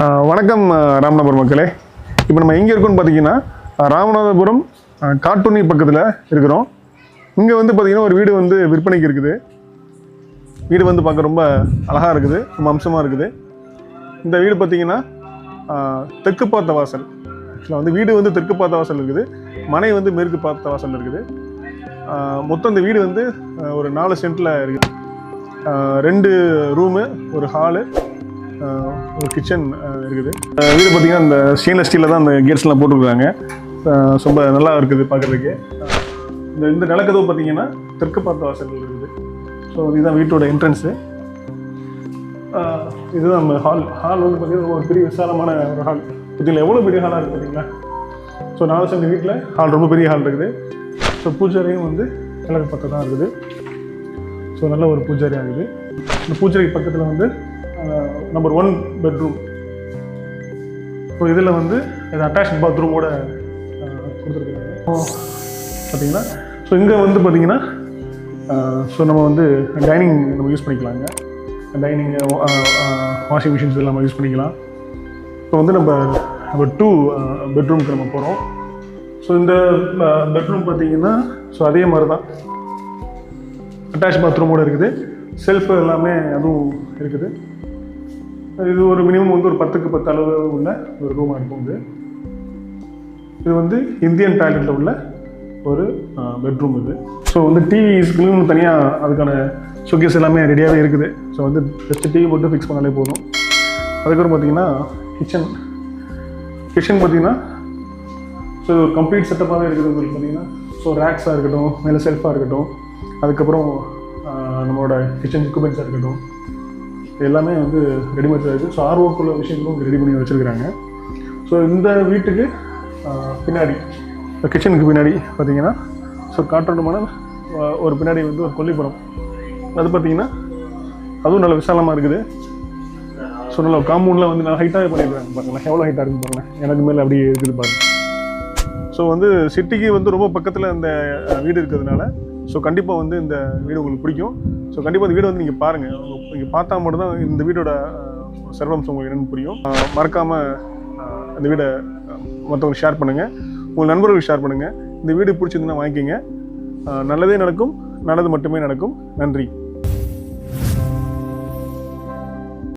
வணக்கம் ராமநாதபுரம் மக்களே. இப்போ நம்ம எங்கே இருக்கோம்னு பார்த்தீங்கன்னா ராமநாதபுரம் காட்டுனி பக்கத்தில் இருக்கிறோம். இங்கே வந்து பார்த்தீங்கன்னா ஒரு வீடு வந்து விற்பனைக்கு இருக்குது. வீடு வந்து பார்க்க ரொம்ப அழகாக இருக்குது ரொம்ப அம்சமாக இருக்குது. இந்த வீடு பார்த்தீங்கன்னா தெற்கு பார்த்த வாசல். ஆக்சுவலாக வந்து வீடு வந்து தெற்கு பார்த்த வாசல் இருக்குது. மனை வந்து மேற்கு பார்த்த வாசல் இருக்குது. மொத்தம் இந்த வீடு வந்து ஒரு நாலு சென்ட்டில் இருக்குது. ரெண்டு ரூமு ஒரு ஹாலு ஒரு கிச்சன் இருக்குது. வீடு பார்த்தீங்கன்னா இந்த ஸ்டெயின்லெஸ் ஸ்டீலில் தான் அந்த கேட்ஸ்லாம் போட்டிருக்காங்க ரொம்ப நல்லா இருக்குது பார்க்குறதுக்கு. இந்த இந்த நிலக்கதவு பார்த்தீங்கன்னா தெற்கு பார்த்த வாசல் இருக்குது. ஸோ இதுதான் வீட்டோட என்ட்ரன்ஸு இதுதான் நம்ம ஹால் ஹால் வந்து பார்த்தீங்கன்னா ஒரு பெரிய விசாலமான ஒரு ஹால் இதில் எவ்வளோ பெரிய ஹாலாக இருக்குது பார்த்தீங்களா? ஸோ நான் சென்ட் வீட்டில் ஹால் ரொம்ப பெரிய ஹால் இருக்குது. ஸோ பூஜாரியும் வந்து கிழக்கு பக்கம் தான் இருக்குது. ஸோ நல்ல ஒரு பூஜாரி ஆகுது இந்த பூஜாரிக்கு பக்கத்தில் வந்து நம்பர் ஒன் பெட்ரூம் ஸோ இதில் வந்து இது அட்டாச் பாத்ரூமோட கொடுத்துருக்காங்க. பார்த்தீங்கன்னா ஸோ இங்கே வந்து பார்த்தீங்கன்னா ஸோ நம்ம வந்து டைனிங் நம்ம யூஸ் பண்ணிக்கலாங்க. டைனிங் வாஷிங் மிஷின்ஸ் இதெல்லாம் நம்ம யூஸ் பண்ணிக்கலாம். இப்போ வந்து நம்ம நம்ம டூ பெட்ரூம்க்கு நம்ம போகிறோம் ஸோ இந்த பெட்ரூம் பார்த்தீங்கன்னா ஸோ அதே மாதிரி தான் அட்டாச் பாத்ரூமோட இருக்குது. செல்ஃப் எல்லாமே அதுவும் இருக்குது. இது ஒரு மினிமம் வந்து ஒரு பத்துக்கு பத்து அளவு உள்ள ஒரு ரூமாக இருக்கும் இது. இது வந்து இந்தியன் டாய்லெட்டில் உள்ள ஒரு பெட்ரூம் இது. ஸோ வந்து டிவிஸ்க்குன்னு தனியாக அதுக்கான ஷோகேஸ் எல்லாமே ரெடியாகவே இருக்குது. ஸோ வந்து ஜஸ்ட் டிவி போட்டு ஃபிக்ஸ் பண்ணாலே போதும். அதுக்கப்புறம் பார்த்தீங்கன்னா கிச்சன் கிச்சன் பார்த்தீங்கன்னா ஸோ இது ஒரு கம்ப்ளீட் செட்டப்பாகவே இருக்குது உங்களுக்கு பார்த்தீங்கன்னா ஸோ ரேக்ஸாக இருக்கட்டும் மேலே செல்ஃபாக இருக்கட்டும். அதுக்கப்புறம் நம்மளோட கிச்சன் எக்யூப்மெண்ட்ஸாக இருக்கட்டும். எல்லாமே வந்து ரெடிமேட் இருக்குது ஸோ ஆர்ஓக்குள்ள விஷயங்களும் ரெடி பண்ணி வச்சுருக்குறாங்க. ஸோ இந்த வீட்டுக்கு பின்னாடி கிச்சனுக்கு பின்னாடி பார்த்தீங்கன்னா ஸோ காற்றோட்டமான ஒரு பின்னாடி வந்து ஒரு கொல்லிப்புறம் அது பார்த்தீங்கன்னா அதுவும் நல்ல விசாலமாக இருக்குது. ஸோ நல்ல காம்பவுண்டில் வந்து நல்லா ஹைட்டாக பண்ணியிருக்காங்க பாருங்களேன். எவ்வளோ ஹைட்டாக இருக்குன்னு பாருங்களேன். எனக்கு மேலே அப்படியே இருக்குது பாருங்கள் ஸோ வந்து சிட்டிக்கு வந்து ரொம்ப பக்கத்தில் அந்த வீடு இருக்கிறதுனால ஸோ கண்டிப்பாக வந்து இந்த வீடு உங்களுக்கு பிடிக்கும். ஸோ கண்டிப்பாக இந்த வீடு வந்து நீங்கள் பாருங்கள் நீங்கள் பார்த்தா மட்டும்தான் இந்த வீடோட சர்வம்சம் உங்களுக்கு என்னென்னு புரியும். மறக்காமல் அந்த இந்த வீடை மற்றவங்களுக்கு ஷேர் பண்ணுங்கள் உங்கள் நண்பர்களுக்கு ஷேர் பண்ணுங்கள் இந்த வீடு பிடிச்சிருந்துன்னா வாங்கிக்கோங்க. நல்லதே நடக்கும். நல்லது மட்டுமே நடக்கும். நன்றி.